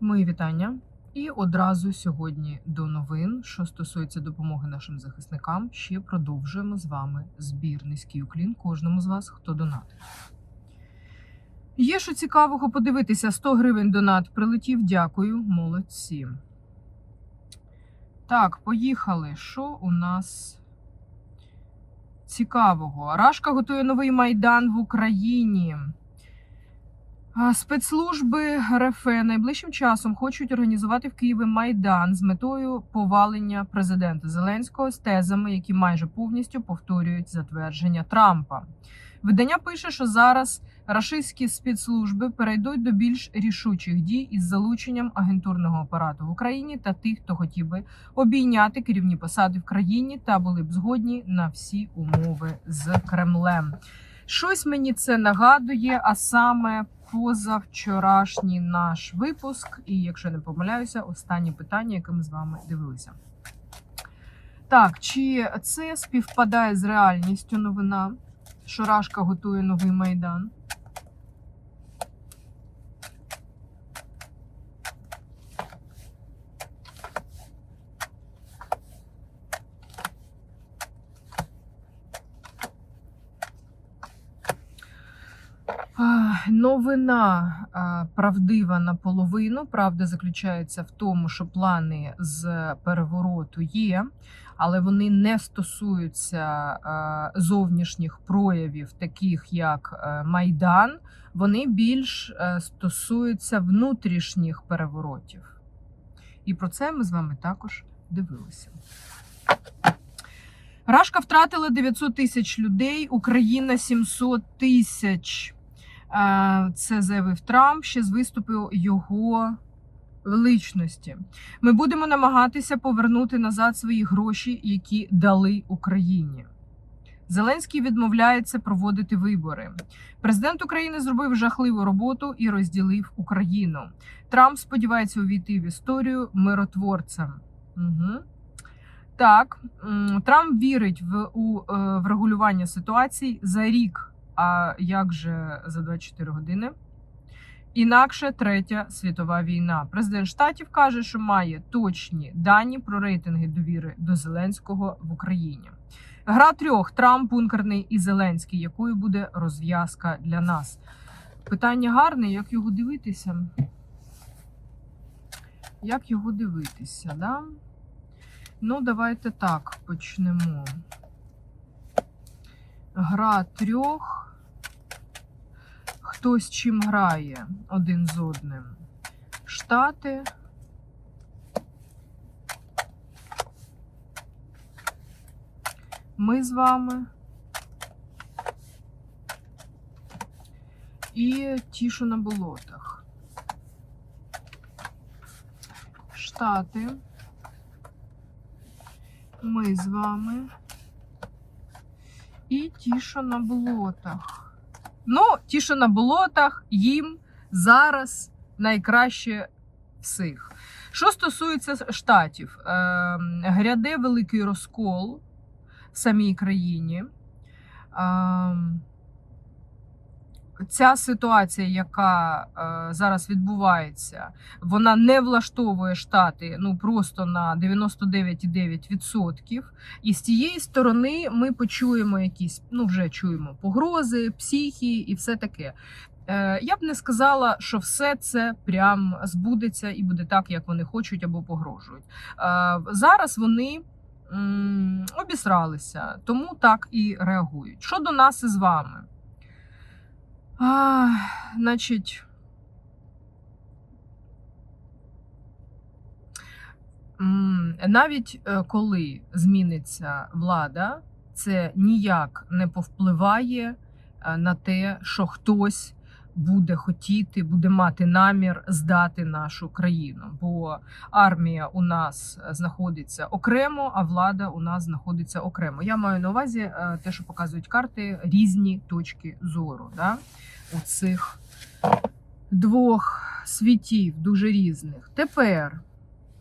Мої вітання. І одразу сьогодні до новин, що стосується допомоги нашим захисникам, ще продовжуємо з вами збір низький уклін кожному з вас, хто донатить. Є що цікавого подивитися: 100 гривень донат прилетів. Дякую, молодці. Так, поїхали. Що у нас цікавого? Рашка готує новий майдан в Україні. Спецслужби РФ найближчим часом хочуть організувати в Києві майдан з метою повалення президента Зеленського з тезами, які майже повністю повторюють затвердження Трампа. Видання пише, що зараз рашистські спецслужби перейдуть до більш рішучих дій із залученням агентурного апарату в Україні та тих, хто хотів би обійняти керівні посади в країні та були б згодні на всі умови з Кремлем. Щось мені це нагадує, а саме позавчорашній наш випуск, і якщо не помиляюся, останнє питання, яке ми з вами дивилися. Так, чи це співпадає з реальністю новина, що Рашка готує новий майдан? А, Новина правдива наполовину. Правда заключається в тому, що плани з перевороту є, але вони не стосуються зовнішніх проявів, таких як е, Майдан. Вони більш е, стосуються внутрішніх переворотів. І про це ми з вами також дивилися. Рашка втратила 900 тисяч людей, Україна 700 тисяч. Це заявив Трамп ще з виступу його величності. Ми будемо намагатися повернути назад свої гроші, які дали Україні. Зеленський відмовляється проводити вибори. Президент України зробив жахливу роботу і розділив Україну. Трамп сподівається увійти в історію миротворцем. Угу. Так, Трамп вірить в, у е, врегулювання ситуацій за рік. А як же за 24 години? Інакше третя світова війна. Президент штатів каже, що має точні дані про рейтинги довіри до Зеленського в Україні. Гра трьох Трамп, бункерний і Зеленський. Якою буде розв'язка для нас? Питання гарне, як його дивитися? Як його дивитися? Да? Ну, давайте так почнемо. Гра трьох. Хто з чим грає один з одним. Штати. Ми з вами. І ті, що на болотах. Штати. Ми з вами. І ті, що на болотах. Ну, ті, що на болотах, їм зараз найкраще всіх. Що стосується штатів, е, гряде великий розкол в самій країні. Ця ситуація, яка е, зараз відбувається, вона не влаштовує штати ну просто на 99,9%. І з тієї сторони ми почуємо якісь, ну вже чуємо погрози, психі і все таке. Е, Я б не сказала, що все це прям збудеться і буде так, як вони хочуть або погрожують. Е, Зараз вони обісралися, тому так і реагують. Що до нас із вами? А, значить, навіть е, коли зміниться влада, це ніяк не повпливає е, на те, що хтось буде хотіти, буде мати намір здати нашу країну. Бо армія у нас знаходиться окремо, а влада у нас знаходиться окремо. Я маю на увазі е, те, що показують карти, різні точки зору. Да? у цих двох світів, дуже різних. Тепер.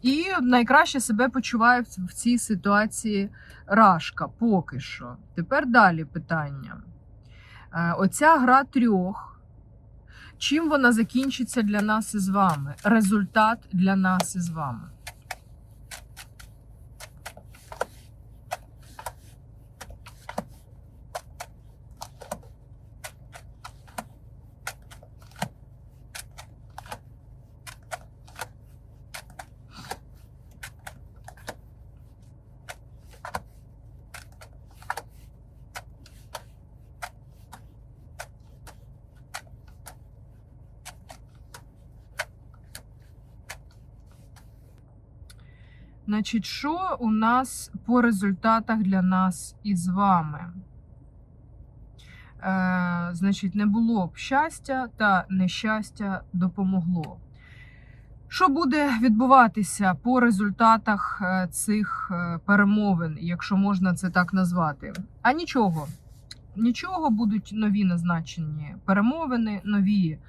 І найкраще себе почуває в в цій ситуації Рашка поки що. Тепер далі питання. Е, Оця гра трьох Чим вона закінчиться для нас із вами? Результат для нас із вами. Значить, що у нас по результатах для нас із вами? Е, значить, не було б щастя та нещастя допомогло. Що буде відбуватися по результатах е, цих е, перемовин, якщо можна це так назвати? А нічого. Нічого будуть нові назначені перемовини, нові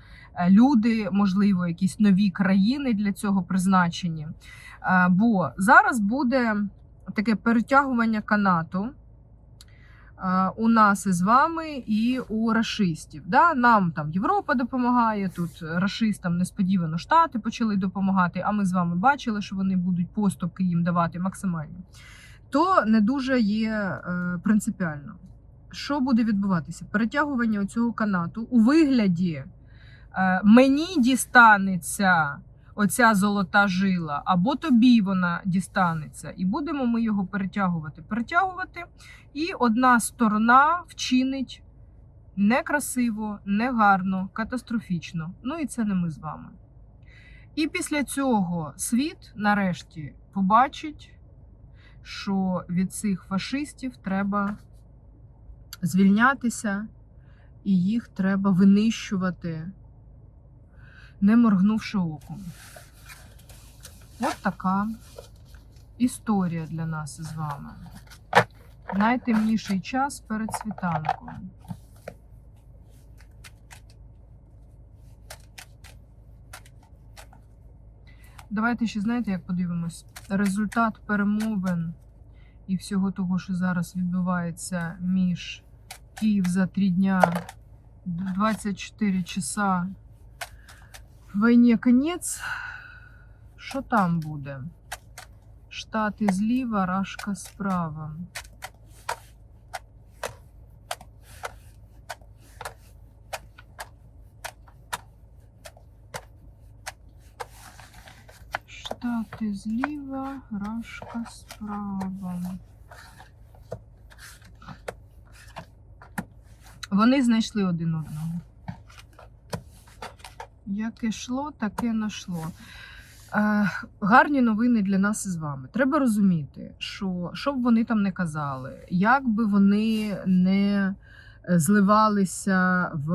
люди, можливо, якісь нові країни для цього призначені. Е, Бо зараз буде таке перетягування канату е, у нас із вами і у рашистів. Да? Нам там Європа допомагає, тут рашистам несподівано Штати почали допомагати, а ми з вами бачили, що вони будуть поступки їм давати максимальні. То не дуже є е, принципіально. Що буде відбуватися? Перетягування цього канату у вигляді е, мені дістанеться оця золота жила, або тобі вона дістанеться, і будемо ми його перетягувати. Перетягувати, і одна сторона вчинить некрасиво, негарно, катастрофічно. Ну і це не ми з вами. І після цього світ нарешті побачить, що від цих фашистів треба звільнятися, і їх треба винищувати не моргнувши оком. От така історія для нас із вами. Найтемніший час перед світанком. Давайте ще знаєте, як подивимось. Результат перемовин і всього того, що зараз відбувається між Київ за три дня 24 часа Війні конець. Що там буде? Штати зліва, Рашка справа. Штати зліва, Рашка справа. Вони знайшли один одного. Як ішло, таке нашло. Е, гарні новини для нас із вами. Треба розуміти, що що б вони там не казали, як би вони не зливалися в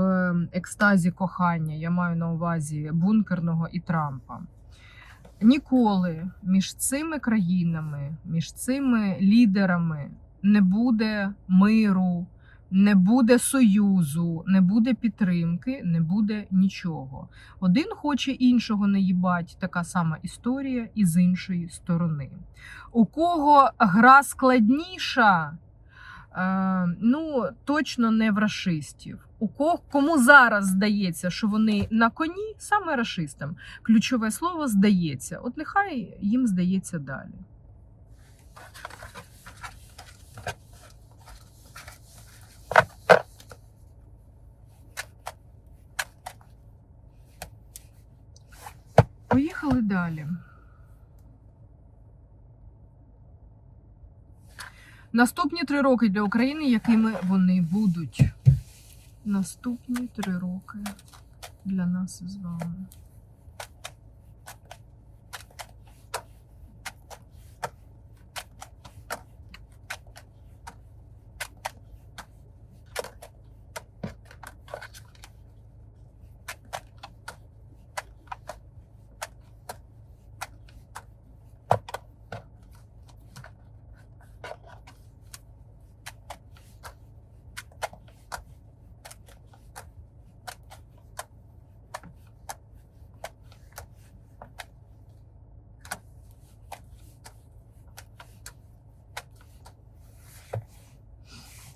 екстазі кохання, я маю на увазі бункерного і Трампа. Ніколи між цими країнами, між цими лідерами не буде миру, не буде союзу, не буде підтримки, не буде нічого. Один хоче іншого не їбать, така сама історія і з іншої сторони. У кого гра складніша, е, ну точно не в рашистів. У кого кому зараз здається, що вони на коні, саме рашистам. Ключове слово здається. От нехай їм здається далі. Поїхали далі. Наступні три роки для України, якими вони будуть. Наступні три роки для нас із вами.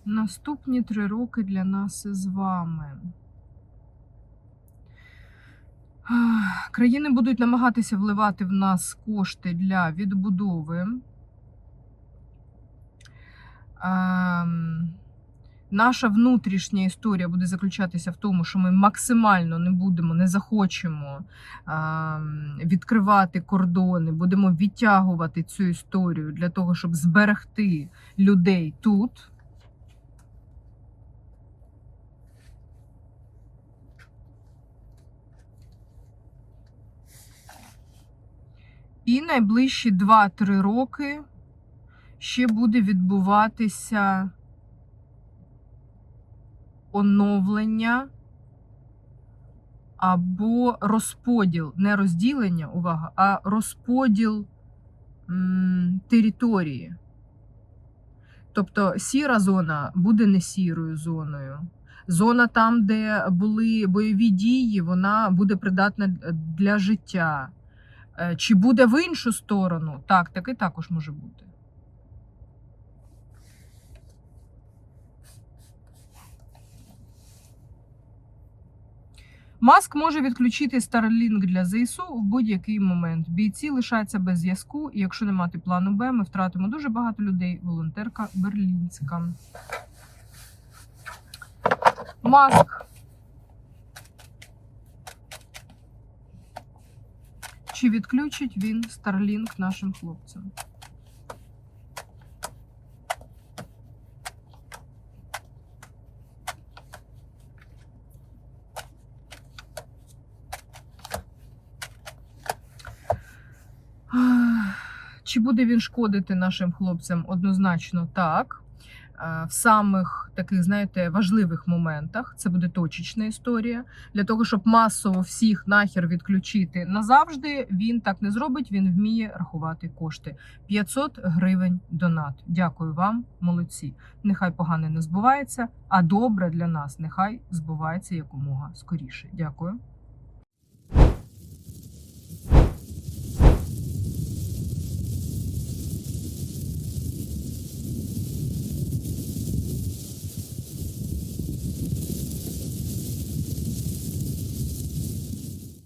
Наступні три роки для нас із вами. Країни будуть намагатися вливати в нас кошти для відбудови. Ем, Наша внутрішня історія буде заключатися в тому, що ми максимально не будемо, не захочемо ем, відкривати кордони, будемо відтягувати цю історію для того, щоб зберегти людей тут. І найближчі 2-3 роки ще буде відбуватися оновлення або розподіл, не розділення, увага, а розподіл м, території. Тобто сіра зона буде не сірою зоною. Зона там, де були бойові дії, вона буде придатна для життя. Е, Чи буде в іншу сторону? Так, таке також може бути. Маск може відключити Starlink для ЗСУ в будь-який момент. Бійці лишаються без зв'язку, і якщо не мати плану Б, ми втратимо дуже багато людей. Волонтерка Берлінська. Маск. Чи відключить він Starlink нашим хлопцям? Чи буде він шкодити нашим хлопцям? Однозначно так. Е, В самих таких, знаєте, важливих моментах це буде точечна історія. Для того, щоб масово всіх нахер відключити назавжди, він так не зробить. Він вміє рахувати кошти. 500 гривень донат. Дякую вам, молодці. Нехай погане не збувається, а добре для нас нехай збувається якомога скоріше. Дякую.